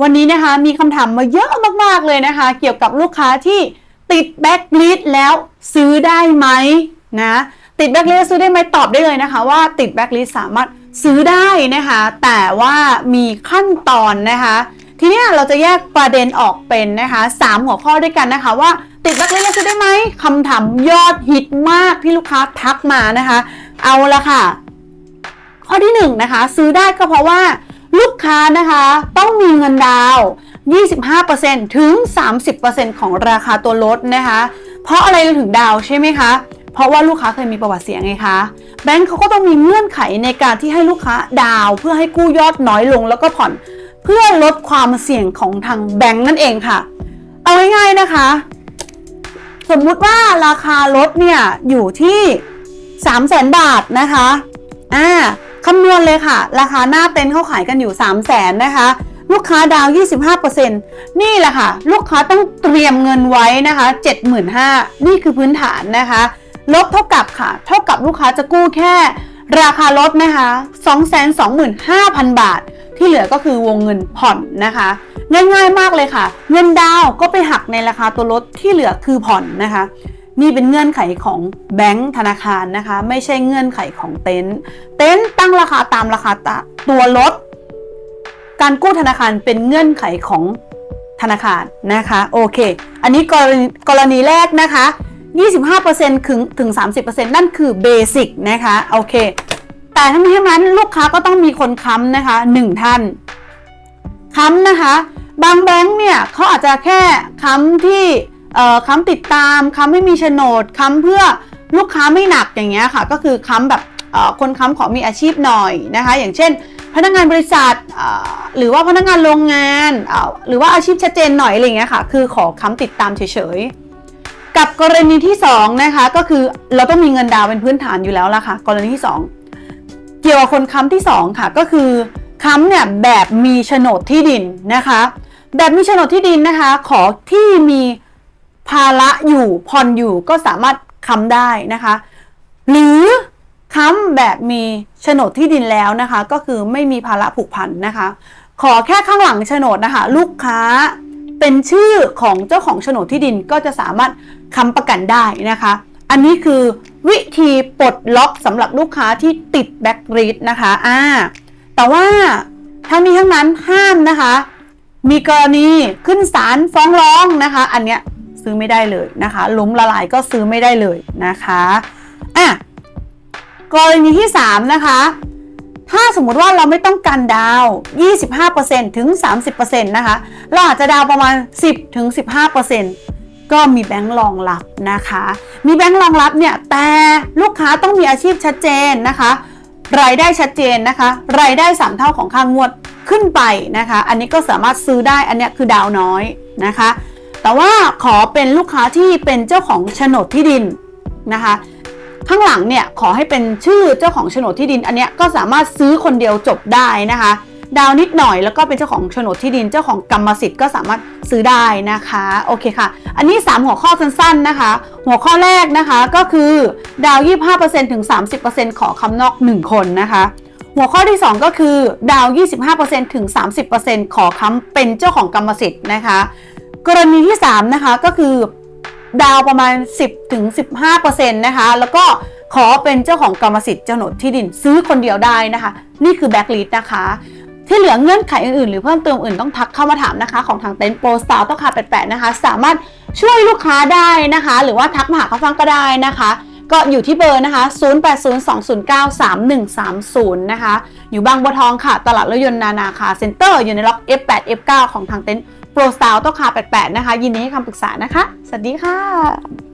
วันนี้นะคะมีคำถามมาเยอะมากๆเลยนะคะ เกี่ยวกับลูกค้าที่ติดแบ็กลิสแล้วซื้อได้ไหมนะติดแบ็กลิสซื้อได้ไหมตอบได้เลยนะคะ ว่าติดแบ็กลิสสามารถซื้อได้นะคะ แต่ว่ามีขั้นตอนนะคะ ทีนี้เราจะแยกประเด็นออกเป็นนะคะสามหัวข้อด้วยกันนะคะว่าติดแบ็กลิสแล้วซื้อได้ไหมคำถามยอดฮิตมากที่ลูกค้าทักมานะคะ เอาละค่ะ ข้อที่1นงนะคะ ซื้อได้ก็เพราะว่า ลูกค้านะคะต้องมีเงินดาวน์25%ถึง 30%ของราคาตัวรถนะคะ เพราะอะไรเราถึงดาวใช่ไหมคะ เพราะว่าลูกค้าเคยมีประวัติเสียไงคะ แบงก์เขาก็ต้องมีเงื่อนไขในการที่ให้ลูกค้าดาว เพื่อให้กู้ยอดน้อยลงแล้วก็ผ่อน เพื่อลดความเสี่ยงของทางแบงก์นั่นเองค่ะ เอาง่ายๆนะคะ สมมุติว่าราคารถเนี่ยอยู่ที่ 3 0 0 0 0 0 บาทนะคะ อ่า คำนวณเลยค่ะ ราคาหน้าเต็นท์เขาขายกันอยู่ 3 0 0 0 0 0นะคะ ลูกค้าดาวน์25%นี่แหละค่ะ ลูกค้าต้องเตรียมเงินไว้นะคะ 75,000นี่คือพื้นฐานนะคะ ลบเท่ากับค่ะ เท่ากับลูกค้าจะกู้แค่ ราคารถนะคะ225,000 บาท ที่เหลือก็คือวงเงินผ่อนนะคะง่ายๆมากเลยค่ะ เงินดาวก็ไปหักในราคาตัวรถที่เหลือคือผ่อนนะคะ นี่เป็นเงื่อนไขของแบงก์ธนาคารนะคะ ไม่ใช่เงื่อนไขของเต็นท์เต็นท์ตั้งราคาตามราคาตัวรถการกู้ธนาคารเป็นเงื่อนไขของธนาคารนะคะโอเค อันนี้กรณีกรณีแรกนะคะ 25%ถึงถึง 30%นั่นคือเบสิกนะคะโอเค แต่ทั้งนี้ทั้งนั้นลูกค้าก็ต้องมีคนค้ำนะคะ 1 ท่านค้ำนะคะ บางแบงค์เนี่ยเขาอาจจะแค่ค้ำที่ ค้ำติดตามค้ำไม่มีโฉนดค้ำเพื่อลูกค้าไม่หนักอย่างเงี้ยค่ะ ก็คือค้ำแบบคนค้ำขอมีอาชีพหน่อยนะคะ อย่างเช่น พนักงานบริษัทหรือว่าพนักงานโรงงานหรือว่าอาชีพชัดเจนหน่อยอะไรเงี้ยค่ะ คือขอค้ำติดตามเฉยๆ กับกรณีที่2นะคะก็คือเราต้องมีเงินดาวน์เป็นพื้นฐานอยู่แล้วล่ะค่ะ กรณีที่ 2 เกี่ยวกับคนค้ำที่ 2 ค่ะ ก็คือค้ำเนี่ยแบบมีโฉนดที่ดินนะคะ แบบมีโฉนดที่ดินนะคะ ขอที่มี ภาระอยู่ผ่อนอยู่ก็สามารถค้ำได้นะคะ หรือค้ำแบบมีโฉนดที่ดินแล้วนะคะ ก็คือไม่มีภาระผูกพันนะคะ ขอแค่ข้างหลังโฉนดนะคะ ลูกค้าเป็นชื่อของเจ้าของโฉนดที่ดินก็จะสามารถค้ำประกันได้นะคะ อันนี้คือวิธีปลดล็อกสำหรับลูกค้าที่ติดแบ็กรีดนะคะอ่าแต่ว่าทั้งนี้ทั้งนั้นห้ามนะคะ มีกรณีขึ้นศาลฟ้องร้องนะคะ อันเนี้ย ซื้อไม่ได้เลยนะคะล้มละลายก็ซื้อไม่ได้เลยนะคะอะกรณีที่ 3 นะคะ ถ้าสมมุติว่าเราไม่ต้องการดาวน์25%ถึง 30%นะคะ เราอาจจะดาวประมาณ 10ถึง15%ก็มีแบงก์รองรับนะคะ มีแบงก์รองรับเนี่ย แต่ลูกค้าต้องมีอาชีพชัดเจนนะคะ รายได้ชัดเจนนะคะ รายได้ 3 เท่าของค่างวดขึ้นไปนะคะ อันนี้ก็สามารถซื้อได้ อันนี้คือดาวน้อยนะคะ แต่ว่าขอเป็นลูกค้าที่เป็นเจ้าของโฉนดที่ดินนะคะ ข้างหลังเนี่ยขอให้เป็นชื่อเจ้าของโฉนดที่ดิน อันเนี้ยก็สามารถซื้อคนเดียวจบได้นะคะ ดาวนิดหน่อยแล้วก็เป็นเจ้าของโฉนดที่ดิน เจ้าของกรรมสิทธิ์ก็สามารถซื้อได้นะคะโอเคค่ะ อันนี้ 3 หัวข้อสั้นๆนะคะ หัวข้อแรกนะคะก็คือดาว 25%ถึง 30%ขอคำนอก 1 คนนะคะหัวข้อที่ 2 ก็คือดาว 25%ถึง 30%ขอค้ำเป็นเจ้าของกรรมสิทธิ์นะคะ กรณีที่ 3 นะคะก็คือดาวประมาณ 10ถึง15%นะคะ แล้วก็ขอเป็นเจ้าของกรรมสิทธิ์โฉนดที่ดินซื้อคนเดียวได้นะคะ นี่คือแบ็กลิสนะคะ ที่เหลือเงื่อนไขอื่นๆ หรือเพิ่มเติมอื่นต้องทักเข้ามาถามนะคะ ของทางเต็นท์โปรสตาร์ต้องคา88 นะคะ สามารถช่วยลูกค้าได้นะคะ หรือว่าทักมาหาเขาฟังก็ได้นะคะ ก็อยู่ที่เบอร์นะคะ 0802093130 นะคะ อยู่บางบัวทองค่ะ ตลาดรถยนต์นานาคาเซ็นเตอร์อยู่ในล็อก F8 F9 ของทางเต็นท์ โปรสาวต้องคา88 นะคะ ยินดีให้คำปรึกษานะคะ สวัสดีค่ะ